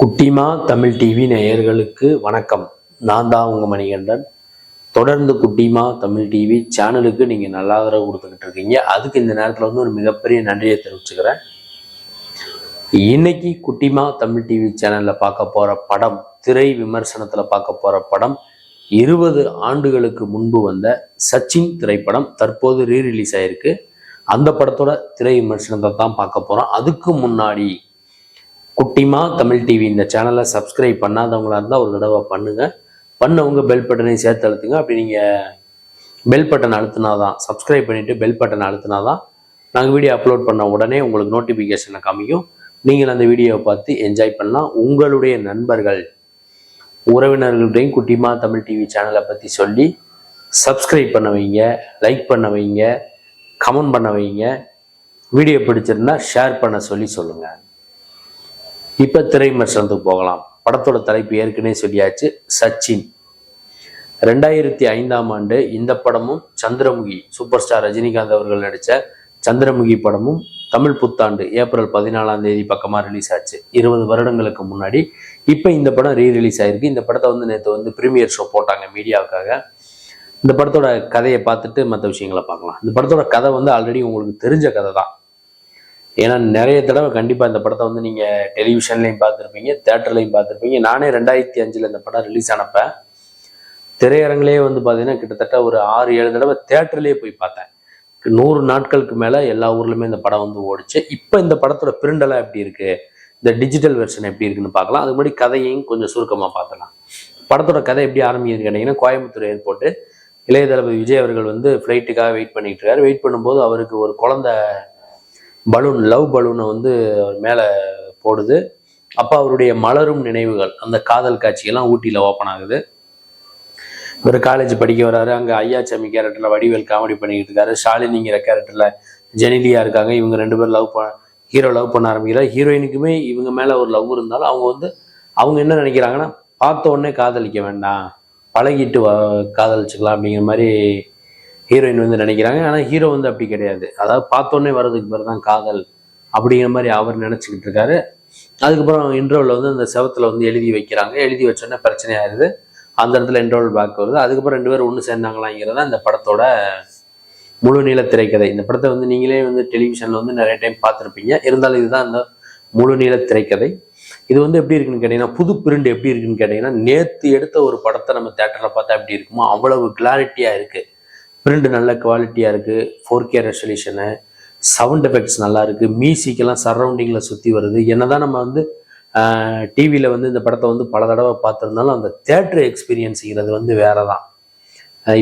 குட்டிமா தமிழ் டிவி நேயர்களுக்கு வணக்கம். நான் தான் உங்கள் மணிகண்டன். தொடர்ந்து குட்டிமா தமிழ் டிவி சேனலுக்கு நீங்கள் நல்ல ஆதரவு கொடுத்துக்கிட்டு இருக்கீங்க. அதுக்கு இந்த நேரத்தில் வந்து ஒரு மிகப்பெரிய நன்றியை தெரிவிச்சுக்கிறேன். இன்னைக்கு குட்டிமா தமிழ் டிவி சேனலில் பார்க்க போகிற படம் திரை விமர்சனத்தில் பார்க்க போகிற படம் இருபது ஆண்டுகளுக்கு முன்பு வந்த சச்சின் திரைப்படம் தற்போது ரீரிலீஸ் ஆயிருக்கு. அந்த படத்தோட திரை விமர்சனத்தை தான் பார்க்க போகிறோம் அதுக்கு முன்னாடி குட்டிமா தமிழ் டிவி இந்த சேனலை சப்ஸ்கிரைப் பண்ணாதவங்களா இருந்தால் ஒரு தடவை பண்ணுங்கள் பண்ணவங்க பெல் பட்டனை சேர்த்து அழுத்துங்க. அப்படி நீங்கள் பெல் பட்டன் அழுத்தினாதான் சப்ஸ்கிரைப் பண்ணிவிட்டு பெல் பட்டன் அழுத்தினாதான் நாங்கள் வீடியோ அப்லோட் பண்ண உடனே உங்களுக்கு நோட்டிஃபிகேஷனை காமிக்கும். நீங்கள் அந்த வீடியோவை பார்த்து என்ஜாய் பண்ணலாம். உங்களுடைய நண்பர்கள் உறவினர்களுடையும் குட்டிமா தமிழ் டிவி சேனலை பற்றி சொல்லி சப்ஸ்கிரைப் பண்ண வைங்க லைக் பண்ண வைங்க கமெண்ட் பண்ண வைங்க. வீடியோ பிடிச்சிருந்தா ஷேர் பண்ண சொல்லி சொல்லுங்கள் இப்போ திரை போகலாம். படத்தோட தலைப்பு ஏற்கனவே சொல்லியாச்சு சச்சின். ரெண்டாயிரத்தி ஐந்தாம் ஆண்டு இந்த படமும் சந்திரமுகி சூப்பர் ஸ்டார் ரஜினிகாந்த் அவர்கள் நடித்த சந்திரமுகி படமும் தமிழ் புத்தாண்டு ஏப்ரல் பதினாலாம் தேதி பக்கமாக ரிலீஸ் ஆச்சு. இருபது வருடங்களுக்கு முன்னாடி இப்போ இந்த படம் ரீ ரிலீஸ் ஆயிருக்கு. இந்த படத்தை வந்து நேற்று வந்து ப்ரீமியர் ஷோ போட்டாங்க மீடியாவுக்காக. இந்த படத்தோட கதையை பார்த்துட்டு மற்ற விஷயங்களை பார்க்கலாம். இந்த படத்தோட கதை வந்து ஆல்ரெடி உங்களுக்கு தெரிஞ்ச கதை தான் ஏன்னா நிறைய தடவை கண்டிப்பாக இந்த படத்தை வந்து நீங்கள் டெலிவிஷன்லையும் பார்த்துருப்பீங்க தேட்டர்லையும் பார்த்துருப்பீங்க. நானே ரெண்டாயிரத்தி அஞ்சில் இந்த படம் ரிலீஸ் ஆனப்ப திரையரங்கிலேயே வந்து பார்த்தீங்கன்னா கிட்டத்தட்ட ஒரு ஆறு ஏழு தடவை தேட்டர்லேயே போய் பார்த்தேன். நூறு நாட்களுக்கு மேலே எல்லா ஊர்லேயுமே இந்த படம் வந்து ஓடிச்சு. இப்போ இந்த படத்தோட பிரிண்டெல்லாம் எப்படி இருக்குது இந்த டிஜிட்டல் வெர்ஷன் எப்படி இருக்குன்னு பார்க்கலாம். அது முன்னாடி கதையையும் கொஞ்சம் சுருக்கமாக பார்த்தலாம் படத்தோட கதை எப்படி ஆரம்பிக்குதுன்னு கேட்டிங்கன்னா கோயம்புத்தூர் ஏர்போர்ட்டு இளைய தளபதி விஜய் அவர்கள் வந்து ஃப்ளைட்டுக்காக வெயிட் பண்ணிட்டு இருக்காரு. வெயிட் பண்ணும்போது அவருக்கு ஒரு குழந்தை பலூன் லவ் பலூனை வந்து அவர் மேலே போடுது. அப்போ அவருடைய மலரும் நினைவுகள் அந்த காதல் காட்சியெல்லாம் ஊட்டியில் ஓப்பன் ஆகுது. இவர் காலேஜ் படிக்க வர்றாரு அங்கே ஐயாச்சாமி கேரக்டரில் வடிவேல் காமெடி பண்ணிக்கிட்டு இருக்காரு. ஷாலினிங்கிற கேரக்டரில் ஜெனிலியா இருக்காங்க. இவங்க ரெண்டு பேரும் லவ் பண்ண ஹீரோ லவ் பண்ண ஆரம்பிக்கிறார். ஹீரோயினுக்குமே இவங்க மேலே ஒரு லவ் இருந்தாலும் அவங்க வந்து அவங்க என்ன நினைக்கிறாங்கன்னா பார்த்த உடனே காதலிக்க வேண்டாம். பழகிட்டு வ- காதலிச்சுக்கலாம் அப்படிங்கிற மாதிரி ஹீரோயின் வந்து நினைக்கிறாங்க. ஆனால் ஹீரோ வந்து அப்படி கிடையாது. அதாவது பார்த்தோன்னே வர்றதுக்கு பேர் தான் காதல் அப்படிங்கிற மாதிரி அவர் நினச்சிக்கிட்டு இருக்காரு. அதுக்கப்புறம் இன்டர்வலில் வந்து அந்த செவத்தில் வந்து எழுதி வைக்கிறாங்க. எழுதி வச்சோன்னே பிரச்சனை அந்த இடத்துல இன்டர்வல் பேக் வருது. அதுக்கப்புறம் ரெண்டு பேரும் ஒன்று சேர்ந்தாங்களாங்கிறத இந்த படத்தோட முழு நீள திரைக்கதை இந்த படத்தை வந்து நீங்களே வந்து டெலிவிஷனில் வந்து நிறைய டைம் பார்த்துருப்பீங்க. இருந்தாலும் இதுதான் அந்த முழு நீள திரைக்கதை இது வந்து எப்படி இருக்குன்னு கேட்டிங்கன்னா புது பிரிண்ட் எப்படி இருக்குன்னு கேட்டிங்கன்னா நேற்று எடுத்த ஒரு படத்தை நம்ம தேட்டரில் பார்த்தா எப்படி இருக்குமோ அவ்வளவு கிளாரிட்டியாக இருக்குது பிரிண்ட் நல்ல குவாலிட்டியாக இருக்குது four K resolution sound effects நல்லா இருக்குது மியூசிக்கெல்லாம் சரௌண்டிங்கில் சுற்றி வருது. என்னதான் நம்ம வந்து டிவியில் வந்து இந்த படத்தை வந்து பல தடவை பார்த்துருந்தாலும் அந்த தேட்டர் எக்ஸ்பீரியன்ஸுங்கிறது வந்து வேற தான்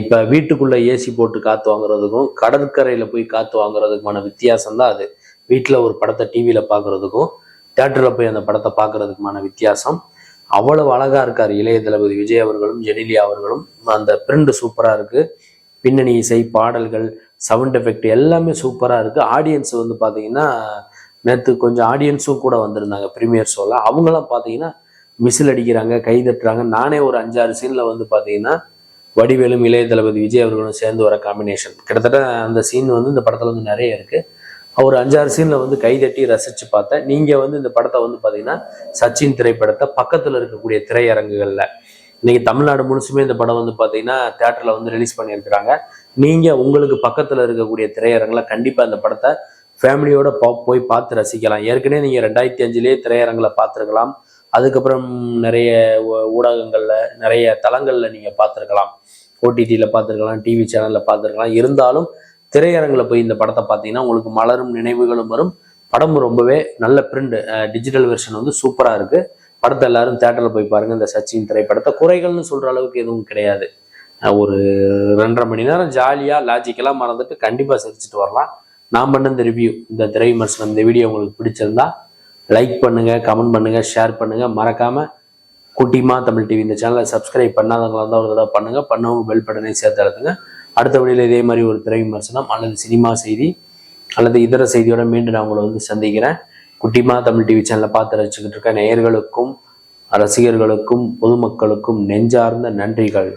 இப்போ வீட்டுக்குள்ளே ஏசி போட்டு காற்று வாங்குறதுக்கும் கடற்கரையில் போய் காற்று வாங்குறதுக்குமான வித்தியாசம் தான் அது. வீட்டில் ஒரு படத்தை டிவியில் பார்க்குறதுக்கும் தேட்டரில் போய் அந்த படத்தை பார்க்குறதுக்குமான வித்தியாசம். அவ்வளவு அழகாக இருக்கார் இளைய தளபதி விஜய் அவர்களும் ஜெனிலியா அவர்களும். அந்த பிரிண்ட் சூப்பராக இருக்குது பின்னணி இசை பாடல்கள் சவுண்ட் எஃபெக்ட் எல்லாமே சூப்பராக இருக்குது ஆடியன்ஸ் வந்து பார்த்தீங்கன்னா நேற்று கொஞ்சம் ஆடியன்ஸும் கூட வந்திருந்தாங்க ப்ரீமியர் ஷோவில் அவங்களாம் பார்த்தீங்கன்னா மிசில் அடிக்கிறாங்க கை தட்டுறாங்க. நானே ஒரு அஞ்சாறு சீனில் வந்து பார்த்தீங்கன்னா வடிவேலும் இளைய தளபதி விஜய் அவர்களும் சேர்ந்து வர காம்பினேஷன் கிட்டத்தட்ட அந்த சீன் வந்து இந்த படத்தில் வந்து நிறைய இருக்குது ஒரு அஞ்சாறு சீனில் வந்து கைதட்டி ரசித்து பார்த்தேன் நீங்கள் வந்து இந்த படத்தை வந்து பார்த்தீங்கன்னா சச்சின் திரைப்படத்தை பக்கத்தில் இருக்கக்கூடிய திரையரங்குகளில். இன்னைக்கு தமிழ்நாடு முழுசுமே இந்த படம் வந்து பார்த்தீங்கன்னா தேட்டரில் வந்து ரிலீஸ் பண்ணியிருக்கிறாங்க. நீங்கள் உங்களுக்கு பக்கத்தில் இருக்கக்கூடிய திரையரங்கில் கண்டிப்பாக இந்த படத்தை ஃபேமிலியோட போ- போய் பார்த்து ரசிக்கலாம். ஏற்கனவே நீங்கள் ரெண்டாயிரத்தி அஞ்சுலேயே திரையரங்கில் பார்த்துருக்கலாம். அதுக்கப்புறம் நிறைய ஊடகங்களில் நிறைய தளங்களில் நீங்கள் பார்த்துருக்கலாம். ஓடிடியில் பார்த்துருக்கலாம் டிவி சேனலில் பார்த்துருக்கலாம். இருந்தாலும் திரையரங்கில் போய் இந்த படத்தை பார்த்தீங்கன்னா உங்களுக்கு மலரும் நினைவுகளும் வரும். படம் ரொம்பவே நல்ல பிரிண்ட் டிஜிட்டல் வெர்ஷன் வந்து சூப்பராக இருக்குது படத்தை எல்லாரும் தேட்டரில் போய் பாருங்கள் இந்த சச்சின் திரைப்படத்தை குறைகள்னு சொல்கிற அளவுக்கு எதுவும் கிடையாது. ஒரு ரெண்டரை மணி நேரம் ஜாலியாக லாஜிக்கலாக மறந்துட்டு கண்டிப்பாக சிரிச்சிட்டு வரலாம். நான் பண்ண இந்த ரிவ்யூ இந்த திரை விமர்சனம் இந்த வீடியோ உங்களுக்கு பிடிச்சிருந்தா லைக் பண்ணுங்கள் கமெண்ட் பண்ணுங்கள் ஷேர் பண்ணுங்கள் மறக்காமல் குட்டிமா தமிழ் டிவி இந்த சேனலை சப்ஸ்கிரைப் பண்ணாதவங்களாக இருந்தால் ஒரு தடவை பண்ணுங்க. பண்ணவங்க பெல் பட்டனை சேர்த்து எடுத்துங்க அடுத்த வழியில் இதே மாதிரி ஒரு திரை விமர்சனம் அல்லது சினிமா செய்தி அல்லது இதர செய்தியோட மீண்டும் நான் உங்களை வந்து சந்திக்கிறேன். குட்டிமா தமிழ் டிவி சேனலை பார்த்து ரசிச்சுக்கிட்டு இருக்க நேயர்களுக்கும் ரசிகர்களுக்கும் பொதுமக்களுக்கும் நெஞ்சார்ந்த நன்றிகள்.